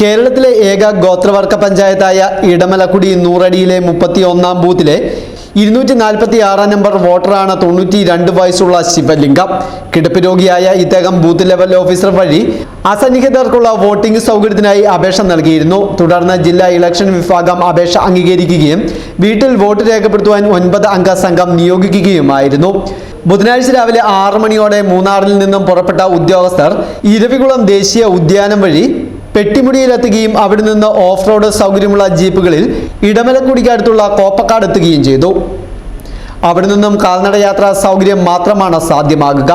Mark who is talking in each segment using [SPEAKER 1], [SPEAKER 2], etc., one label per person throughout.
[SPEAKER 1] കേരളത്തിലെ ഏക ഗോത്രവർഗ പഞ്ചായത്തായ ഇടമലക്കുടി നൂറടിയിലെ മുപ്പത്തി ഒന്നാം ബൂത്തിലെ ഇരുന്നൂറ്റി നാൽപ്പത്തി ആറാം നമ്പർ വോട്ടറാണ് തൊണ്ണൂറ്റി രണ്ട് വയസ്സുള്ള ശിവലിംഗം. കിടപ്പ് രോഗിയായ ഇദ്ദേഹം ബൂത്ത് ലെവൽ ഓഫീസർ വഴി അസന്നിഹിതർക്കുള്ള വോട്ടിംഗ് സൗകര്യത്തിനായി അപേക്ഷ നൽകിയിരുന്നു. തുടർന്ന് ജില്ലാ ഇലക്ഷൻ വിഭാഗം അപേക്ഷ അംഗീകരിക്കുകയും വീട്ടിൽ വോട്ട് രേഖപ്പെടുത്തുവാൻ ഒൻപത് അംഗ സംഘം നിയോഗിക്കുകയുമായിരുന്നു. ബുധനാഴ്ച രാവിലെ ആറ് മണിയോടെ മൂന്നാറിൽ നിന്നും പുറപ്പെട്ട ഉദ്യോഗസ്ഥർ ഇരവികുളം ദേശീയ ഉദ്യാനം വഴി പെട്ടിമുടിയിലെത്തുകയും അവിടെ നിന്ന് ഓഫ് റോഡ് സൗകര്യമുള്ള ജീപ്പുകളിൽ ഇടമലക്കുടിക്കടുത്തുള്ള കോപ്പക്കാട് എത്തുകയും ചെയ്തു. അവിടെ നിന്നും കാൽനടയാത്രാ സൗകര്യം മാത്രമാണ് സാധ്യമാകുക.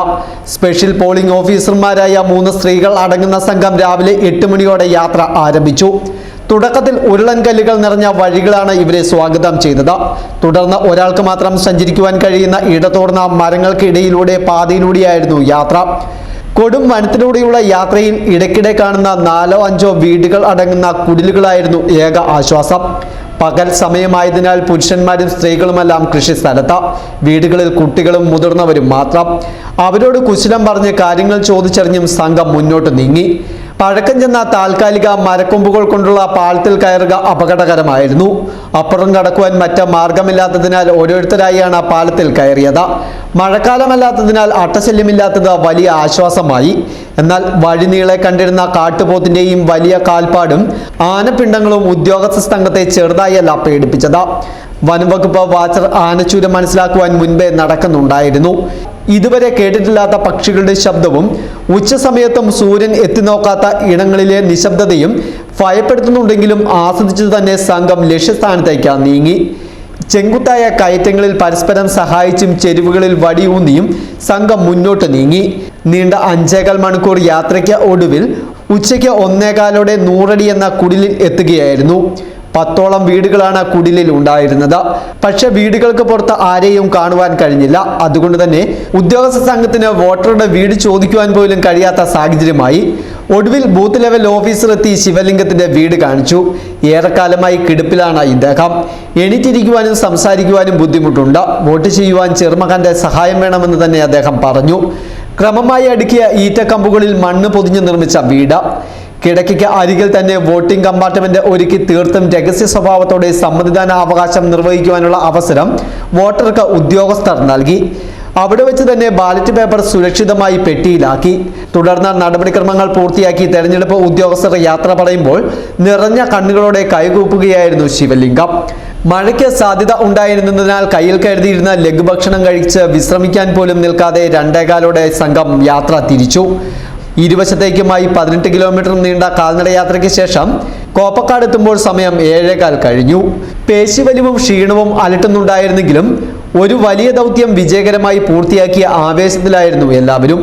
[SPEAKER 1] സ്പെഷ്യൽ പോളിംഗ് ഓഫീസർമാരായ മൂന്ന് സ്ത്രീകൾ അടങ്ങുന്ന സംഘം രാവിലെ എട്ട് മണിയോടെ യാത്ര ആരംഭിച്ചു. തുടക്കത്തിൽ ഉരുളൻകല്ലുകൾ നിറഞ്ഞ വഴികളാണ് ഇവരെ സ്വാഗതം ചെയ്തത്. തുടർന്ന് ഒരാൾക്ക് മാത്രം സഞ്ചരിക്കുവാൻ കഴിയുന്ന ഇടതോർന്ന മരങ്ങൾക്കിടയിലൂടെ പാതയിലൂടെയായിരുന്നു യാത്ര. കൊടും വനത്തിലൂടെയുള്ള യാത്രയിൽ ഇടയ്ക്കിടെ കാണുന്ന നാലോ അഞ്ചോ വീടുകൾ അടങ്ങുന്ന കുടിലുകളായിരുന്നു ഏക ആശ്വാസം. പകൽ സമയമായതിനാൽ പുരുഷന്മാരും സ്ത്രീകളുമെല്ലാം കൃഷി സ്ഥലത്ത. വീടുകളിൽ കുട്ടികളും മുതിർന്നവരും മാത്രം. അവരോട് കുശലം പറഞ്ഞ് കാര്യങ്ങൾ ചോദിച്ചറിഞ്ഞും സംഘം മുന്നോട്ട് നീങ്ങി. പഴക്കം ചെന്ന താൽക്കാലിക മരക്കൊമ്പുകൾ കൊണ്ടുള്ള പാളത്തിൽ കയറുക അപകടകരമായിരുന്നു. അപ്പുറം കടക്കുവാൻ മറ്റ് മാർഗമില്ലാത്തതിനാൽ ഓരോരുത്തരായാണ് പാലത്തിൽ കയറിയത്. മഴക്കാലമല്ലാത്തതിനാൽ അട്ടശല്യമില്ലാത്തത് വലിയ ആശ്വാസമായി. എന്നാൽ വഴിനീളെ കണ്ടിരുന്ന കാട്ടുപോത്തിന്റെയും വലിയ കാൽപ്പാടും ആനപ്പിണ്ടങ്ങളും ഉദ്യോഗസ്ഥ സംഘത്തെ ചെറുതായല്ല പേടിപ്പിച്ചത്. വനംവകുപ്പ് വാച്ചർ ആനച്ചൂരം മനസ്സിലാക്കുവാൻ മുൻപേ നടക്കുന്നുണ്ടായിരുന്നു. ഇതുവരെ കേട്ടിട്ടില്ലാത്ത പക്ഷികളുടെ ശബ്ദവും ഉച്ചസമയത്തും സൂര്യൻ എത്തിനോക്കാത്ത ഇടങ്ങളിലെ നിശബ്ദതയും ഭയപ്പെടുത്തുന്നുണ്ടെങ്കിലും ആസ്വദിച്ചു തന്നെ സംഘം ലക്ഷ്യസ്ഥാനത്തേക്ക് നീങ്ങി. ചെങ്കുത്തായ കയറ്റങ്ങളിൽ പരസ്പരം സഹായിച്ചും ചെരുവുകളിൽ വടിയൂന്നിയും സംഘം മുന്നോട്ട് നീങ്ങി. നീണ്ട അഞ്ചേകാൽ മണിക്കൂർ യാത്രയ്ക്ക് ഒടുവിൽ ഉച്ചയ്ക്ക് ഒന്നേകാലോടെ നൂറടി എന്ന കുടിലിൽ എത്തുകയായിരുന്നു. പത്തോളം വീടുകളാണ് കുടിലിൽ ഉണ്ടായിരുന്നത്. പക്ഷെ വീടുകൾക്ക് പുറത്ത് ആരെയും കാണുവാൻ കഴിഞ്ഞില്ല. അതുകൊണ്ട് തന്നെ ഉദ്യോഗസ്ഥ സംഘത്തിന് വോട്ടറുടെ വീട് ചോദിക്കുവാൻ പോലും കഴിയാത്ത സാഹചര്യമായി ഒടുവിൽ ബൂത്ത് ലെവൽ ഓഫീസർ എത്തി ശിവലിംഗത്തിന്റെ വീട് കാണിച്ചു. ഏറെക്കാലമായി കിടപ്പിലാണ് ഇദ്ദേഹം. എണീറ്റിരിക്കുവാനും സംസാരിക്കുവാനും ബുദ്ധിമുട്ടുണ്ട്. വോട്ട് ചെയ്യുവാൻ ചെറുമകന്റെ സഹായം വേണമെന്ന് തന്നെ അദ്ദേഹം പറഞ്ഞു. ക്രമമായി അടുക്കിയ ഈറ്റക്കമ്പുകളിൽ മണ്ണ് പൊതിഞ്ഞു നിർമ്മിച്ച വീട്. കിടക്കയ്ക്ക് അരികിൽ തന്നെ വോട്ടിംഗ് കമ്പാർട്ട്മെന്റ് ഒരുക്കി തീർത്തും രഹസ്യ സ്വഭാവത്തോടെ സമ്മതിദാന അവകാശം നിർവഹിക്കുവാനുള്ള അവസരം വോട്ടർക്ക് ഉദ്യോഗസ്ഥർ നൽകി. അവിടെ വെച്ച് തന്നെ ബാലറ്റ് പേപ്പർ സുരക്ഷിതമായി പെട്ടിയിലാക്കി. തുടർന്ന് നടപടിക്രമങ്ങൾ പൂർത്തിയാക്കി തെരഞ്ഞെടുപ്പ് ഉദ്യോഗസ്ഥർ യാത്ര പറയുമ്പോൾ നിറഞ്ഞ കണ്ണുകളോടെ കൈകൂപ്പുകയായിരുന്നു ശിവലിംഗം. മഴയ്ക്ക് സാധ്യത ഉണ്ടായിരുന്നതിനാൽ കയ്യിൽ കരുതിയിരുന്ന ലഘുഭക്ഷണം കഴിച്ച് വിശ്രമിക്കാൻ പോലും നിൽക്കാതെ രണ്ടേകാലോടെ സംഘം യാത്ര തിരിച്ചു. ഇരുവശത്തേക്കുമായി പതിനെട്ട് കിലോമീറ്റർ നീണ്ട കാൽനടയാത്രയ്ക്ക് ശേഷം കോപ്പക്കാട് എത്തുമ്പോൾ സമയം ഏഴേകാൽ കഴിഞ്ഞു. പേശിവലിവും ക്ഷീണവും അലട്ടുന്നുണ്ടായിരുന്നെങ്കിലും ഒരു വലിയ ദൗത്യം വിജയകരമായി പൂർത്തിയാക്കിയ ആവേശത്തിലായിരുന്നു എല്ലാവരും.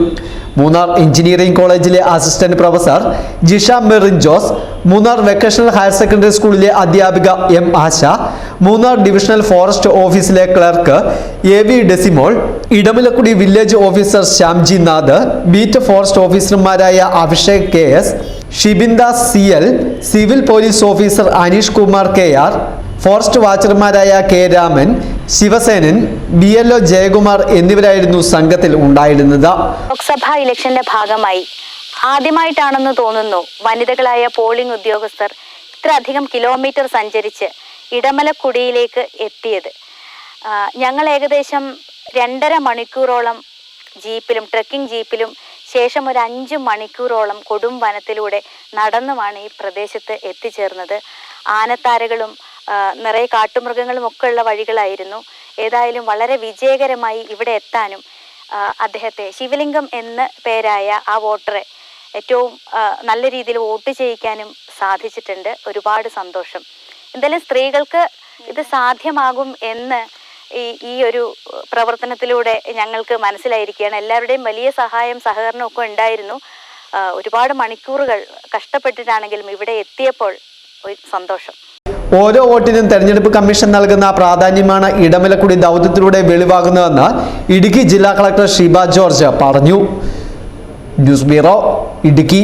[SPEAKER 1] മൂന്നാർ എഞ്ചിനീയറിംഗ് കോളേജിലെ assistant professor Jisha Merin Jose Munnar vocational higher secondary സ്കൂളിലെ അധ്യാപിക M Asha Munnar divisional forest ഓഫീസിലെ clerk A V Desimol Edamalakudi village officer Shyamji Nath beat forest ഓഫീസർമാരായ Abhishek K S Shibindas C L civil police officer Aneesh Kumar K R forest വാച്ചർമാരായ K Raman Sivasenan B L O Jayakumar എന്നിവരായിരുന്നു സംഘത്തിൽ ഉണ്ടായിരുന്നത്.
[SPEAKER 2] ലോക്സഭാ ഇലക്ഷന്റെ ഭാഗമായി ആദ്യമായിട്ടാണെന്ന് തോന്നുന്നു വനിതകളായ polling ഉദ്യോഗസ്ഥർ ഇത്രയധികം kilometre സഞ്ചരിച്ച് ഇടമലക്കുടിയിലേക്ക് എത്തിയത്. ഞങ്ങൾ ഏകദേശം രണ്ടര മണിക്കൂറോളം ജീപ്പിലും ട്രക്കിംഗ് ജീപ്പിലും ശേഷം ഒരു അഞ്ച് മണിക്കൂറോളം കൊടും വനത്തിലൂടെ നടന്നുമാണ് ഈ പ്രദേശത്ത് എത്തിച്ചേർന്നത്. ആനത്താരകളും നിറയെ കാട്ടുമൃഗങ്ങളും ഒക്കെ ഉള്ള വഴികളായിരുന്നു. ഏതായാലും വളരെ വിജയകരമായി ഇവിടെ എത്താനും അദ്ദേഹത്തെ ശിവലിംഗം എന്ന പേരായ ആ വോട്ടറെ ഏറ്റവും നല്ല രീതിയിൽ വോട്ട് ചെയ്യിക്കാനും സാധിച്ചിട്ടുണ്ട്. ഒരുപാട് സന്തോഷം. എന്തായാലും സ്ത്രീകൾക്ക് ഇത് സാധ്യമാകും എന്ന് ഈ ഈ ഒരു പ്രവർത്തനത്തിലൂടെ ഞങ്ങൾക്ക് മനസ്സിലായിരിക്കുകയാണ്. എല്ലാവരുടെയും വലിയ സഹായം സഹകരണമൊക്കെ ഉണ്ടായിരുന്നു. ഒരുപാട് മണിക്കൂറുകൾ കഷ്ടപ്പെട്ടിട്ടാണെങ്കിലും ഇവിടെ എത്തിയപ്പോൾ സന്തോഷം.
[SPEAKER 1] ഓരോ വോട്ടിനും തെരഞ്ഞെടുപ്പ് കമ്മീഷൻ നൽകുന്ന പ്രാധാന്യമാണ് ഇടമലക്കുടി ദൗത്യത്തിലൂടെ വെളിവാകുന്നതെന്ന് ഇടുക്കി ജില്ലാ കളക്ടർ ഷീബ ജോർജ് പറഞ്ഞു. News bureau Idukki.